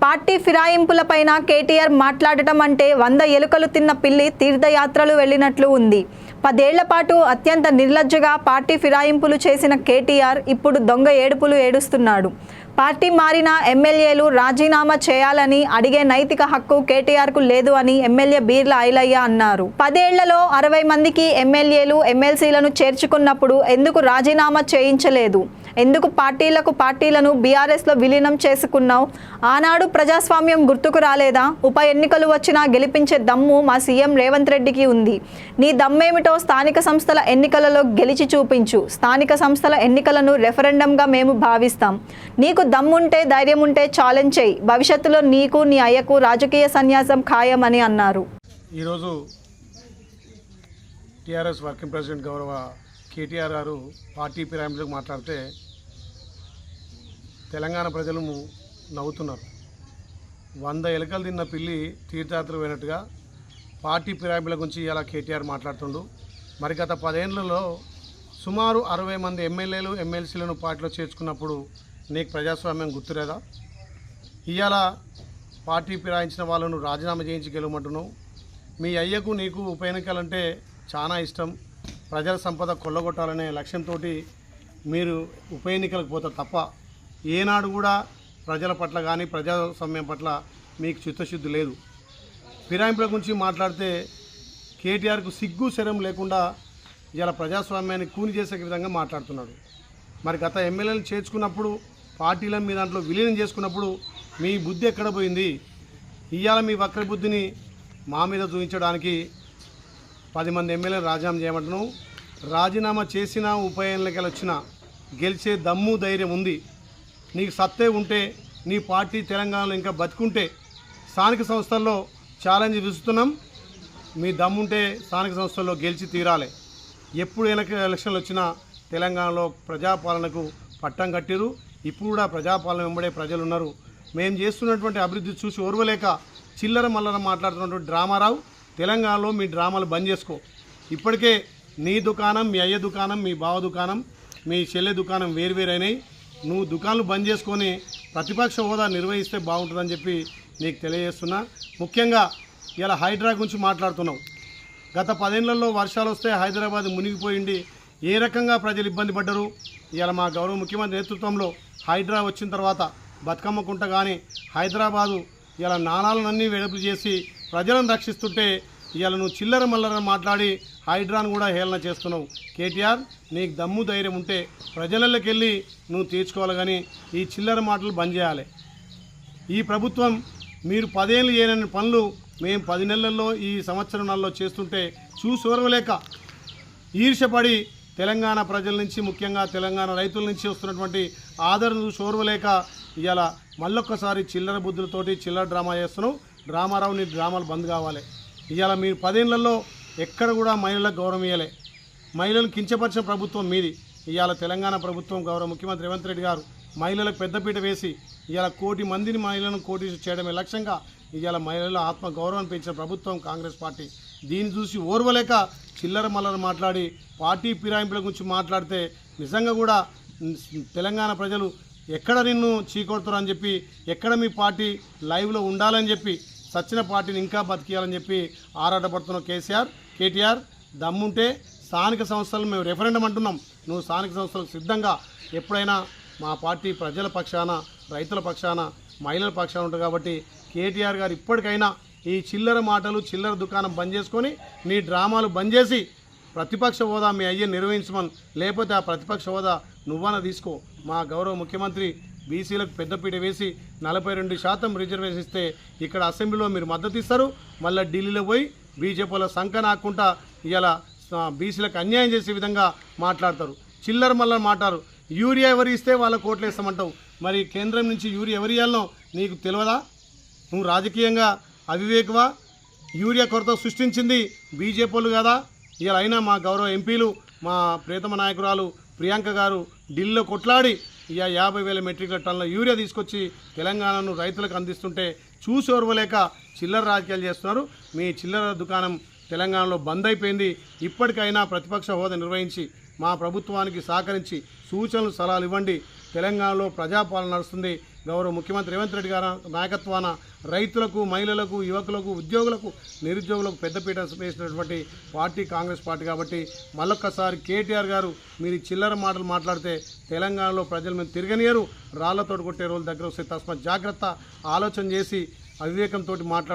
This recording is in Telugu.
పార్టీ ఫిరాయింపులపైన కేటీఆర్ మాట్లాడటం అంటే వంద ఎలుకలు తిన్న పిల్లి తీర్థయాత్రలు వెళ్ళినట్లు ఉంది. పదేళ్ళ పాటు అత్యంత నిర్లజ్జగా పార్టీ ఫిరాయింపులు చేసిన కేటీఆర్ ఇప్పుడు దొంగ ఏడుపులు ఏడుస్తున్నాడు. పార్టీ మారిన ఎమ్మెల్యేలు రాజీనామా చేయాలని అడిగే నైతిక హక్కు కేటీఆర్కు లేదు అని ఎమ్మెల్యే బీర్ల ఐలయ్య అన్నారు. పదేళ్ళలో అరవై మందికి ఎమ్మెల్యేలు ఎమ్మెల్సీలను చేర్చుకున్నప్పుడు ఎందుకు రాజీనామా చేయించలేదు? ఎందుకు పార్టీలకు పార్టీలను బీఆర్ఎస్లో విలీనం చేసుకున్నావు? ఆనాడు ప్రజాస్వామ్యం గుర్తుకు రాలేదా? ఉప ఎన్నికలు వచ్చినా గెలిపించే దమ్ము మా సీఎం రేవంత్ రెడ్డికి ఉంది. నీ దమ్మేమిటో స్థానిక సంస్థల ఎన్నికలలో గెలిచి చూపించు. స్థానిక సంస్థల ఎన్నికలను రెఫరెండంగా మేము భావిస్తాం. నీకు దమ్ముంటే ధైర్యం ఉంటే ఛాలెంజ్ చేయి. భవిష్యత్తులో నీకు నీ అయ్యకు రాజకీయ సన్యాసం ఖాయమని అన్నారు. ఈరోజు టీఆర్ఎస్ వర్కింగ్ ప్రెసిడెంట్ గౌరవ కేటీఆర్ గారు పార్టీ పిరామిడ్లకు మాట్లాడితే తెలంగాణ ప్రజలు నవ్వుతున్నారు. వంద ఎలుకలు తిన్న పిల్లి తీర్థయాత్ర పోయినట్టుగా పార్టీ పిరామిడ్ల గురించి ఇలా కేటీఆర్ మాట్లాడుతుండు. మరి గత పదేళ్ళలో సుమారు అరవై మంది ఎమ్మెల్యేలు ఎమ్మెల్సీలను పార్టీలో చేర్చుకున్నప్పుడు నీకు ప్రజాస్వామ్యం గుర్తులేదా ఇవాళ పార్టీ ఫిరాయించిన వాళ్ళను రాజీనామా చేయించి గెలవమంటున్నావు. మీ అయ్యకు నీకు ఉప ఎన్నికలంటే చాలా ఇష్టం. ప్రజల సంపద కొల్లగొట్టాలనే లక్ష్యంతో మీరు ఉప ఎన్నికలకు పోతారు తప్ప ఏనాడు కూడా ప్రజల పట్ల కానీ ప్రజాస్వామ్యం పట్ల మీకు చిత్తశుద్ధి లేదు. ఫిరాయింపుల గురించి మాట్లాడితే కేటీఆర్కు సిగ్గు శరం లేకుండా ఇలా ప్రజాస్వామ్యాన్ని కూని చేసే విధంగా మాట్లాడుతున్నాడు. మరి గత ఎమ్మెల్యేలు చేర్చుకున్నప్పుడు పార్టీలను మీ దాంట్లో విలీనం చేసుకున్నప్పుడు మీ బుద్ధి ఎక్కడ పోయింది? ఇవాళ మీ వక్ర బుద్ధిని మా మీద చూపించడానికి పది మంది ఎమ్మెల్యేలు రాజీనామా చేయమంటున్నాం. రాజీనామా చేసిన ఉప ఎన్నికలు వచ్చిన గెలిచే దమ్ము ధైర్యం ఉంది. నీకు సత్తే ఉంటే నీ పార్టీ తెలంగాణలో ఇంకా బతుకుంటే స్థానిక సంస్థల్లో ఛాలెంజ్ విసుతున్నాం మీ దమ్ముంటే స్థానిక సంస్థల్లో గెలిచి తీరాలి. ఎప్పుడు ఎలక ఎలక్షన్లు వచ్చినా తెలంగాణలో ప్రజాపాలనకు పట్టం కట్టిరు ఇప్పుడు కూడా ప్రజాపాలన వెంబడే ప్రజలు ఉన్నారు మేము చేస్తున్నటువంటి అభివృద్ధి చూసి ఓర్వలేక చిల్లర మల్లర మాట్లాడుతున్నటువంటి డ్రామారావు తెలంగాణలో మీ డ్రామాలు బంద్ చేసుకో. ఇప్పటికే నీ దుకాణం మీ అయ్య దుకాణం మీ బావ దుకాణం మీ చెల్లె దుకాణం వేరువేరైనాయి. నువ్వు దుకాణాలు బంద్ చేసుకొని ప్రతిపక్ష హోదా నిర్వహిస్తే బాగుంటుందని చెప్పి నీకు తెలియజేస్తున్నా. ముఖ్యంగా ఇలా హైడ్రా గురించి మాట్లాడుతున్నావు. గత పదేళ్ళలో వర్షాలు వస్తే హైదరాబాద్ మునిగిపోయింది. ఏ రకంగా ప్రజలు ఇబ్బంది పడ్డరు? ఇలా మా గౌరవ ముఖ్యమంత్రి నేతృత్వంలో హైడ్రా వచ్చిన తర్వాత బతుకమ్మకుంట కానీ హైదరాబాదు ఇలా నాణాలన్నీ వెడపు చేసి ప్రజలను రక్షిస్తుంటే ఇవాళ నువ్వు చిల్లర మల్లర మాట్లాడి హైడ్రాన్ కూడా హేళన చేస్తున్నావు. కేటీఆర్ నీకు దమ్ము ధైర్యం ఉంటే ప్రజలకి వెళ్ళి నువ్వు తీర్చుకోవాలి కానీ ఈ చిల్లర మాటలు బంద్ చేయాలి. ఈ ప్రభుత్వం మీరు పదేళ్ళు చేయని పనులు మేము పది నెలల్లో ఈ సంవత్సరం నెలలో చేస్తుంటే చూసోరవలేక ఈర్షపడి తెలంగాణ ప్రజల నుంచి ముఖ్యంగా తెలంగాణ రైతుల నుంచి వస్తున్నటువంటి ఆదరణ చూసి ఇవాళ మళ్ళొక్కసారి చిల్లర బుద్ధులతోటి చిల్లర డ్రామా చేస్తున్నావు. డ్రామారావు నీ డ్రామాలు బంద్ కావాలి. ఇవాళ మీరు పదేళ్ళలో ఎక్కడ కూడా మహిళలకు గౌరవం ఇవ్వలే మహిళలను కించపరిచిన ప్రభుత్వం మీది. ఇవాళ తెలంగాణ ప్రభుత్వం గౌరవ ముఖ్యమంత్రి రేవంత్ రెడ్డి గారు మహిళలకు పెద్దపీట వేసి ఇవాళ కోటి మందిని మహిళలను కోటి చేయడమే లక్ష్యంగా ఇవాళ మహిళల ఆత్మ గౌరవం పెంచిన ప్రభుత్వం కాంగ్రెస్ పార్టీ. దీన్ని చూసి ఓర్వలేక చిల్లర మల్లర మాట్లాడి పార్టీ ఫిరాయింపుల గురించి మాట్లాడితే నిజంగా కూడా తెలంగాణ ప్రజలు ఎక్కడ నిన్ను చీకొడతారని చెప్పి ఎక్కడ మీ పార్టీ లైవ్లో ఉండాలని చెప్పి సచ్చిన పార్టీని ఇంకా బతికేయాలని చెప్పి ఆరాటపడుతున్న కేసీఆర్ కేటీఆర్ దమ్ముంటే స్థానిక సంస్థలు మేము రెఫరెండం అంటున్నాం. నువ్వు స్థానిక సంస్థలకు సిద్ధంగా ఎప్పుడైనా మా పార్టీ ప్రజల పక్షాన రైతుల పక్షాన మహిళల పక్షాన ఉంటుంది కాబట్టి కేటీఆర్ గారు ఇప్పటికైనా ఈ చిల్లర మాటలు చిల్లర దుకాణం బంద్ చేసుకొని నీ డ్రామాలు బంద్ చేసి ప్రతిపక్ష హోదా మీ అయ్యే నిర్వహించమని లేకపోతే ఆ ప్రతిపక్ష హోదా నువ్వన తీసుకో. మా గౌరవ ముఖ్యమంత్రి బీసీలకు పెద్దపీట వేసి నలభై రెండు శాతం రిజర్వేషన్ ఇస్తే ఇక్కడ అసెంబ్లీలో మీరు మద్దతు ఇస్తారు. మళ్ళీ ఢిల్లీలో పోయి బీజేపీలో సంఖ నాకుంటా ఇలా బీసీలకు అన్యాయం చేసే విధంగా మాట్లాడతారు. చిల్లర మళ్ళీ మాట్లారు యూరియా ఎవరు ఇస్తే వాళ్ళ కోట్లు వేస్తామంటావు. మరి కేంద్రం నుంచి యూరియా ఎవరు ఇవ్వాలనో నీకు తెలియదా? నువ్వు రాజకీయంగా అవివేకవా? యూరియా కొరత సృష్టించింది బీజేపీలు కదా? ఇలా అయినా మా గౌరవ ఎంపీలు మా ప్రియతమ నాయకురాలు ప్రియాంక గారు ఢిల్లీలో కొట్లాడి ఇక యాభై వేల మెట్రిక్ టన్నుల యూరియా తీసుకొచ్చి తెలంగాణను రైతులకు అందిస్తుంటే చూసి ఓర్వలేక చిల్లర రాజకీయాలు చేస్తున్నారు. మీ చిల్లర దుకాణం తెలంగాణలో బంద్ అయిపోయింది. ఇప్పటికైనా ప్రతిపక్ష హోదా నిర్వహించి మా ప్రభుత్వానికి సహకరించి సూచనలు సలహాలు ఇవ్వండి. తెలంగాణలో ప్రజాపాలన నడుస్తుంది. గౌరవ ముఖ్యమంత్రి రేవంత్ రెడ్డి గారి నాయకత్వాన రైతులకు మహిళలకు యువకులకు ఉద్యోగులకు నిరుద్యోగులకు పెద్దపీట వేసినటువంటి పార్టీ కాంగ్రెస్ పార్టీ కాబట్టి మళ్ళొక్కసారి కేటీఆర్ గారు మీరు చిల్లర మాటలు మాట్లాడితే తెలంగాణలో ప్రజలు మేము తిరగనియరు. రాళ్ళతోటి కొట్టే రోజులు దగ్గర వస్తే తస్మ జాగ్రత్త ఆలోచన చేసి అవివేకంతో మాట్లాడు